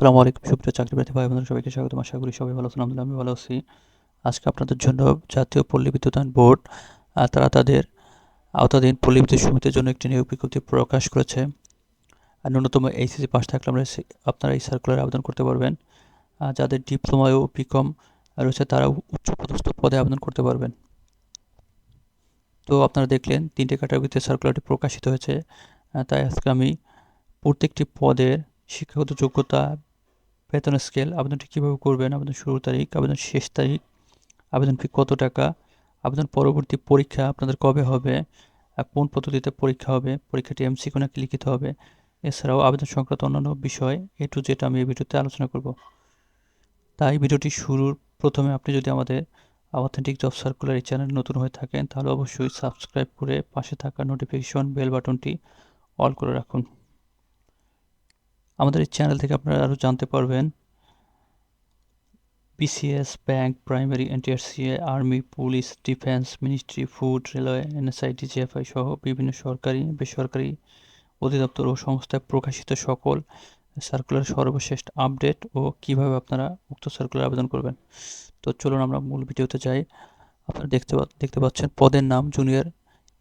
আসসালামু আলাইকুম, সুপ্রিয় চাকরি প্রার্থী ভাই বোনেরা সবাইকে স্বাগতম। আশা করি সবাই ভালো আছেন আমি ভালো আছি। আজকে আপনাদের জন্য জাতীয় পল্লী বিদ্যুতায়ন বোর্ড তারা তাদের আওতাধীন পল্লী বিদ্যুৎ সমিতির জন্য একটি নিয়োগ বিজ্ঞপ্তি প্রকাশ করেছে। আর ন্যূনতম এইচএসসি পাস থাকলে আমরা আপনারা এই সার্কুলারে আবেদন করতে পারবেন। যাদের ডিপ্লোমা ও বিকম রয়েছে তারা উচ্চপদস্থ পদে আবেদন করতে পারবেন। তো আপনারা দেখলেন, তিনটে ক্যাটাগরিতে সার্কুলারটি প্রকাশিত হয়েছে। তাই আজকে আমি প্রত্যেকটি পদের শিক্ষাগত যোগ্যতা বেতন স্কেল আবেদনটি কীভাবে করবেন, আবেদন শুরুর তারিখ, আবেদন শেষ তারিখ, আবেদন ফি কত টাকা, আবেদন পরবর্তী পরীক্ষা আপনাদের কবে হবে কোন পদ্ধতিতে পরীক্ষা হবে, পরীক্ষাটি এমসিকিউ নাকি লিখিত হবে, এছাড়াও আবেদন সংক্রান্ত অন্যান্য বিষয় এ টু যেটা আমি এই ভিডিওতে আলোচনা করব। তাই ভিডিওটি শুরুর প্রথমে আপনি যদি আমাদের অথেন্টিক জব সার্কুলার এই চ্যানেল নতুন হয়ে থাকেন, তাহলে অবশ্যই সাবস্ক্রাইব করে পাশে থাকা নোটিফিকেশন বেল বাটনটি অল করে রাখুন। আমাদের এই চ্যানেল থেকে আপনারা আরও জানতে পারবেন। BCS bank primary NTRCA army police defence ministry food railway NSI DGFI সহ বিভিন্ন সরকারি, বেসরকারি অধিদপ্তর ও সংস্থায় প্রকাশিত সকল সার্কুলার সর্বশেষ আপডেট ও কীভাবে আপনারা উক্ত সার্কুলার আবেদন করবেন। তো চলুন আমরা মূল ভিডিওতে যাই। আপনারা দেখতে দেখতে পাচ্ছেন পদের নাম জুনিয়র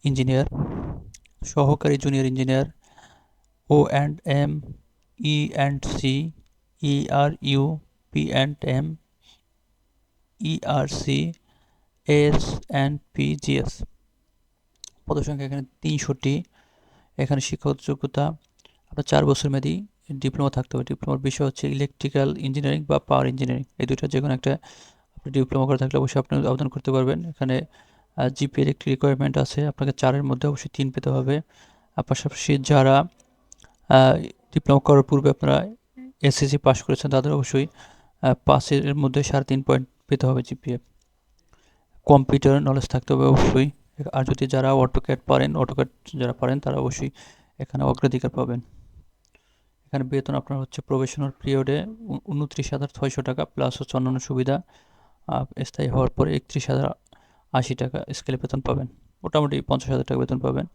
ইঞ্জিনিয়ার সহকারী junior engineer O and M E and C E R U P and M ERC S and PGS পদসংখ্যা এখানে তিনশোটি। এখানে শিক্ষাগত যোগ্যতা, আপনার চার বছর মেয়াদি ডিপ্লোমা থাকতে হবে। ডিপ্লোমার বিষয় হচ্ছে ইলেকট্রিক্যাল ইঞ্জিনিয়ারিং বা পাওয়ার ইঞ্জিনিয়ারিং এই দুইটা যে কোনো একটা আপনি ডিপ্লোমা করে থাকলে অবশ্যই আপনি আবেদন করতে পারবেন। এখানে জিপিএর একটি রিকোয়ারমেন্ট আছে। আপনাকে চারের মধ্যে অবশ্যই তিন পেতে হবে। পাশাপাশি যারা ডিপ্লোমা করার পূর্বে আপনারা এসএসসি পাস করেছেন, তাদের অবশ্যই পাসের মধ্যে সাড়ে তিন পয়েন্ট পেতে হবে জিপিএ। কম্পিউটার নলেজ থাকতে হবে অবশ্যই। আর যদি যারা অটোক্যাড পারেন অটোক্যাড যারা পারেন, তারা অবশ্যই এখানে অগ্রাধিকার পাবেন। এখানে বেতন আপনার হচ্ছে প্রবেশনাল পিরিয়ডে উনত্রিশ হাজার ছয়শো টাকা প্লাস হচ্ছে অন্যান্য সুবিধা স্থায়ী হওয়ার পরে একত্রিশ হাজার আশি টাকা স্কেলে বেতন পাবেন। মোটামুটি পঞ্চাশ হাজার টাকা বেতন পাবেন।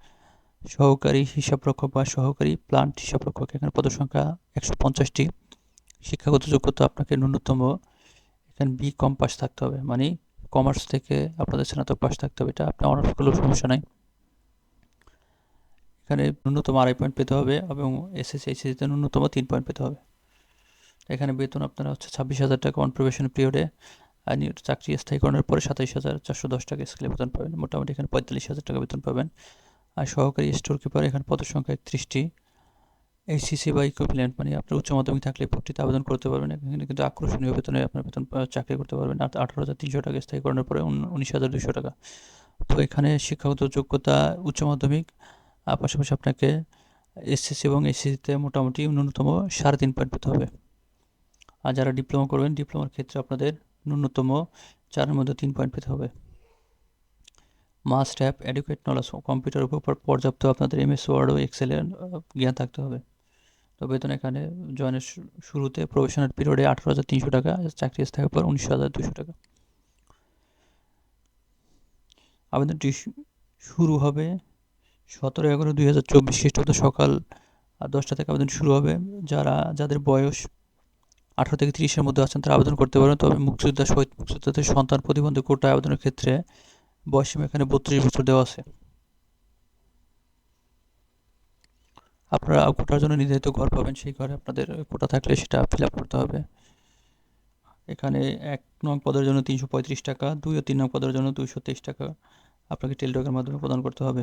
সহকারী হিসাবরক্ষক বা সহকারী প্লান্ট হিসাবরক্ষক এখানে পদসংখ্যা একশো পঞ্চাশটি। শিক্ষাগত যোগ্যতা আপনাকে ন্যূনতম, এখানে বি কম পাস থাকতে হবে মানে কমার্স থেকে আপনাদের স্নাতক পাস থাকতে হবে, এটা আপনার অনার্স করলেও সমস্যা নাই। এখানে ন্যূনতম আড়াই পয়েন্ট পেতে হবে এবং এসএসসি এইচএসসিতে ন্যূনতম তিন পয়েন্ট পেতে হবে। এখানে বেতন আপনারা হচ্ছে ছাব্বিশ হাজার টাকা অন পিরিয়ডে আর চাকরি স্থায়ীকরণের পরে সাতাইশ হাজার চারশো দশ টাকা স্কেলে বেতন পাবেন। মোটামুটি এখানে পঁয়তাল্লিশ হাজার টাকা বেতন পাবেন। আর সহকারী স্টোর কিপার এখানে পদের সংখ্যা একত্রিশটি। এইচসিসি বা ইকুইভ্যালেন্ট মানে আপনার উচ্চ মাধ্যমিক থাকলে ভর্তিতে আবেদন করতে পারবেন। এখানে কিন্তু আকর্ষণীয় বেতনে আপনার বেতন চাকরি করতে পারবেন। আর আঠারো হাজার তিনশো টাকা স্থায়ীকরণের পরে উন- উনিশ হাজার দুশো টাকা। তো এখানে শিক্ষাগত যোগ্যতা, উচ্চ মাধ্যমিক, আর পাশাপাশি আপনাকে এসএসসি এবং এসএসসিতে মোটামুটি ন্যূনতম সাড়ে তিন পয়েন্ট পেতে হবে। আর যারা ডিপ্লোমা করবেন ডিপ্লোমার ক্ষেত্রে আপনাদের ন্যূনতম চারের মধ্যে তিন পয়েন্ট পেতে হবে। Must have adequate knowledge computer উপর পর্যাপ্ত আপনাদের এম এস ওয়ার্ড ও এক্সেলের জ্ঞান থাকতে হবে। তো বেতন এখানে জয়েনের শুরুতে প্রফেশনাল পিরিয়ডে আঠারো হাজার তিনশো টাকা, চাকরি স্থায়ী পর উনিশশো হাজার দুশো টাকা। আবেদনটি শুরু হবে সতেরো এগারো দুই হাজার চব্বিশ খ্রিস্টাব্দ সকাল দশটা থেকে আবেদন শুরু হবে। যারা, যাদের বয়স আঠারো থেকে তিরিশের মধ্যে আছেন তারা আবেদন করতে পারেন। তবে মুক্তিযোদ্ধা শহীদ মুক্তিযোদ্ধাদের সন্তান প্রতিবন্ধী কোটায় আবেদনের ক্ষেত্রে বয়সীমা এখানে বত্রিশ বছর দেওয়া আছে। আপনারা কোটার জন্য নির্ধারিত ঘর পাবেন, সেই ঘরে আপনাদের কোটা থাকলে সেটা ফিল আপ করতে হবে। এখানে এক নং পদের জন্য তিনশো পঁয়ত্রিশ টাকা, দুই ও তিন নং পদের জন্য দুইশো তেইশ টাকা। আপনাকে টেলিটকের মাধ্যমে প্রদান করতে হবে।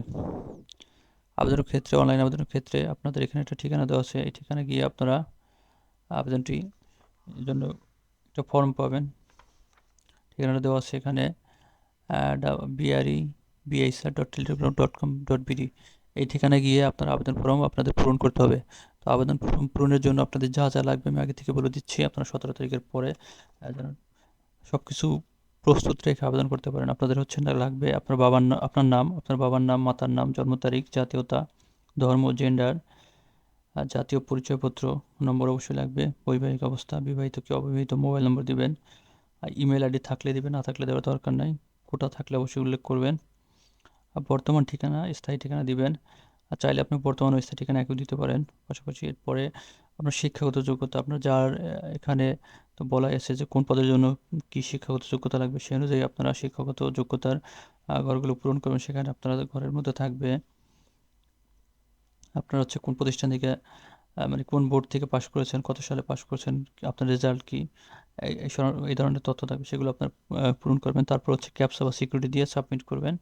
আবেদনের ক্ষেত্রে, অনলাইন আবেদনের ক্ষেত্রে আপনাদের এখানে একটা ঠিকানা দেওয়া আছে। এই ঠিকানা গিয়ে আপনারা আবেদনটি জন্য একটা ফর্ম পাবেন। ঠিকানাটা দেওয়া আছে এখানে। BRE বিআইসার dot telegram dot com dot BD এই ঠিকানায় গিয়ে আপনার আবেদন ফর্ম আপনাদের পূরণ করতে হবে। তো আবেদন ফর্ম পূরণের জন্য আপনাদের যা যা লাগবে আমি আগে থেকে বলে দিচ্ছি। আপনারা সতেরো তারিখের পরে যেন সব কিছু প্রস্তুত রেখে আবেদন করতে পারেন। আপনাদের হচ্ছে না লাগবে আপনার বাবার নাম আপনার নাম, আপনার বাবার নাম, মাতার নাম, জন্ম তারিখ, জাতীয়তা, ধর্ম জেন্ডার আর জাতীয় পরিচয়পত্র, নম্বর অবশ্যই লাগবে, বৈবাহিক অবস্থা, বিবাহিত কি অবিবাহিত মোবাইল নম্বর দিবেন, আর ইমেল আইডি থাকলে দিবেন, না থাকলে দেওয়ার দরকার নাই। কোটা থাকলে অবশ্যই উল্লেখ করবেন। আর বর্তমান ঠিকানা, স্থায়ী ঠিকানা দিবেন। আর চাইলে আপনি বর্তমান স্থায়ী ঠিকানা একই দিতে পারেন। পাশাপাশি এরপরে আপনার শিক্ষাগত যোগ্যতা, আপনার যার এখানে তো বলা আছে যে কোন পদের জন্য কি শিক্ষাগত যোগ্যতা লাগবে সেই অনুযায়ী আপনারা শিক্ষাগত যোগ্যতার ঘরগুলো পূরণ করবেন। সেখানে আপনারা ঘরের মধ্যে থাকবে। আপনারা হচ্ছে কোন প্রতিষ্ঠান থেকে মানে কোন বোর্ড থেকে পাশ করেছেন, কত সালে পাশ করেছেন, আপনার রেজাল্ট কি? এই ধরনের তথ্য থাকবে, সেগুলো আপনার পূরণ করবেন। তারপর হচ্ছে ক্যাপসা বা সিকিউরিটি দিয়ে সাবমিট করবেন।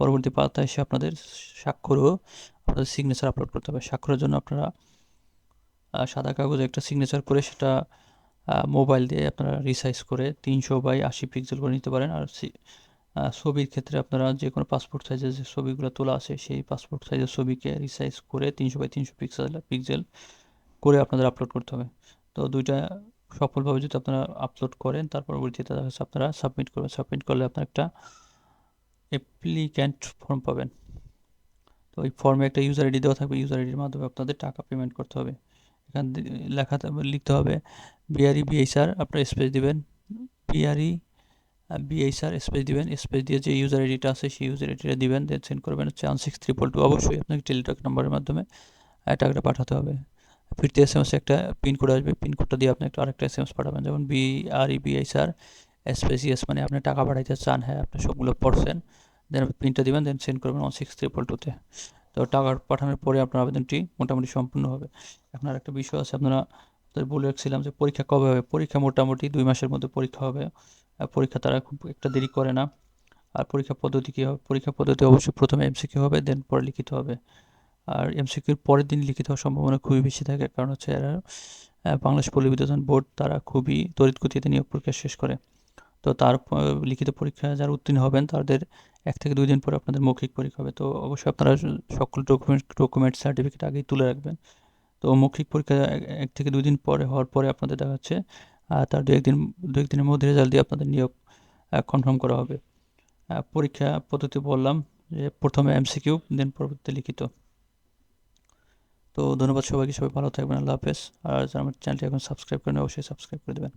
পরবর্তী পাতায় এসে আপনাদের স্বাক্ষর ও আপনাদের সিগনেচার আপলোড করতে হবে। স্বাক্ষরের জন্য আপনারা সাদা কাগজে একটা সিগনেচার করে সেটা মোবাইল দিয়ে আপনারা রিসাইজ করে তিনশো বাই আশি পিক্সেল করে নিতে পারেন। আর ছবির ক্ষেত্রে আপনারা যে কোনো পাসপোর্ট সাইজের যে ছবিগুলো তোলা আছে, সেই পাসপোর্ট সাইজের ছবিকে রিসাইজ করে তিনশো বাই তিনশো পিক্সেল পিক্সেল করে আপনাদের আপলোড করতে হবে। তো দুইটা সফলভাবে যদি আপনারা আপলোড করেন, তার পরবর্তীতে আপনারা সাবমিট করবেন। সাবমিট করলে আপনার একটা অ্যাপ্লিক্যান্ট ফর্ম পাবেন। তো ওই ফর্মে একটা ইউজার আইডি দেওয়া থাকবে। ইউজার আইডির মাধ্যমে আপনাদের টাকা পেমেন্ট করতে হবে। এখান থেকে লেখা লিখতে হবে বিআরই বিএইচআর আপনার স্পেস দিবেন বিআরই বিএইচআর স্পেস দিবেন। স্পেস দিয়ে যে ইউজার আইডিটা আছে, সেই ইউজার আইডিটা দিবেন। দেন সেন্ড করবেন হচ্ছে ওয়ান সিক্স ট্রিপল টু অবশ্যই আপনাকে টেলিটক নাম্বারের মাধ্যমে টাকাটা পাঠাতে হবে। ফিরতে এস এম এস একটা পিনকোড আসবে। পিনকোডটা দিয়ে আপনি একটা আরেকটা এস এম এস পাঠাবেন যেমন বিআরই বিএইচআর স্পেস ইএস মানে আপনি টাকা পাঠাইতে চান হ্যাঁ আপনি সবগুলো পড়ছেন দেন পিনটা দিবেন দেন সেন্ড করবেন ওয়ান সিক্স ট্রিপল টুতে তো টাকা পাঠানোর পরে আপনার আবেদনটি মোটামুটি সম্পূর্ণ হবে। এখন আর একটা বিষয় আছে, আপনারা বলে রাখছিলাম যে পরীক্ষা কবে হবে? পরীক্ষা মোটামুটি দুই মাসের মধ্যে পরীক্ষা হবে। আর পরীক্ষা তারা খুব একটা দেরি করে না। আর পরীক্ষা পদ্ধতি কী হবে? পরীক্ষা পদ্ধতি অবশ্যই প্রথমে এমসিকিউ হবে দেন পরে লিখিত হবে। আর এমসিকিউর পরের দিন লিখিত হওয়ার সম্ভাবনা খুবই বেশি থাকে কারণ হচ্ছে এরা বাংলাদেশ পল্লী বোর্ড তারা খুবই গতিতে নিয়োগ প্রক্রিয়া শেষ করে। তো তার লিখিত পরীক্ষা যারা উত্তীর্ণ হবেন তাদের এক থেকে দুই দিন পরে আপনাদের মৌখিক পরীক্ষা হবে। তো অবশ্যই আপনারা সকল ডকুমেন্ট ডকুমেন্ট সার্টিফিকেট আগেই তুলে রাখবেন। তো মৌখিক পরীক্ষা এক- থেকে দুই দিন পরে হওয়ার পরে আপনাদের দেখা আহ, তার দু একদিন, দু একদিনের মধ্যে রেজাল্ট দিয়ে আপনাদের নিয়োগ কনফার্ম করা হবে। পরীক্ষা পদ্ধতি বললাম যে প্রথমে এমসিকিউ দেন পরবর্তীতে লিখিত। তো ধন্যবাদ সবাইকে, সবাই ভালো থাকবেন, আল্লাহ হাফেজ। আর আমার চ্যানেলটি এখন সাবস্ক্রাইব করেন অবশ্যই সাবস্ক্রাইব করে দেবেন।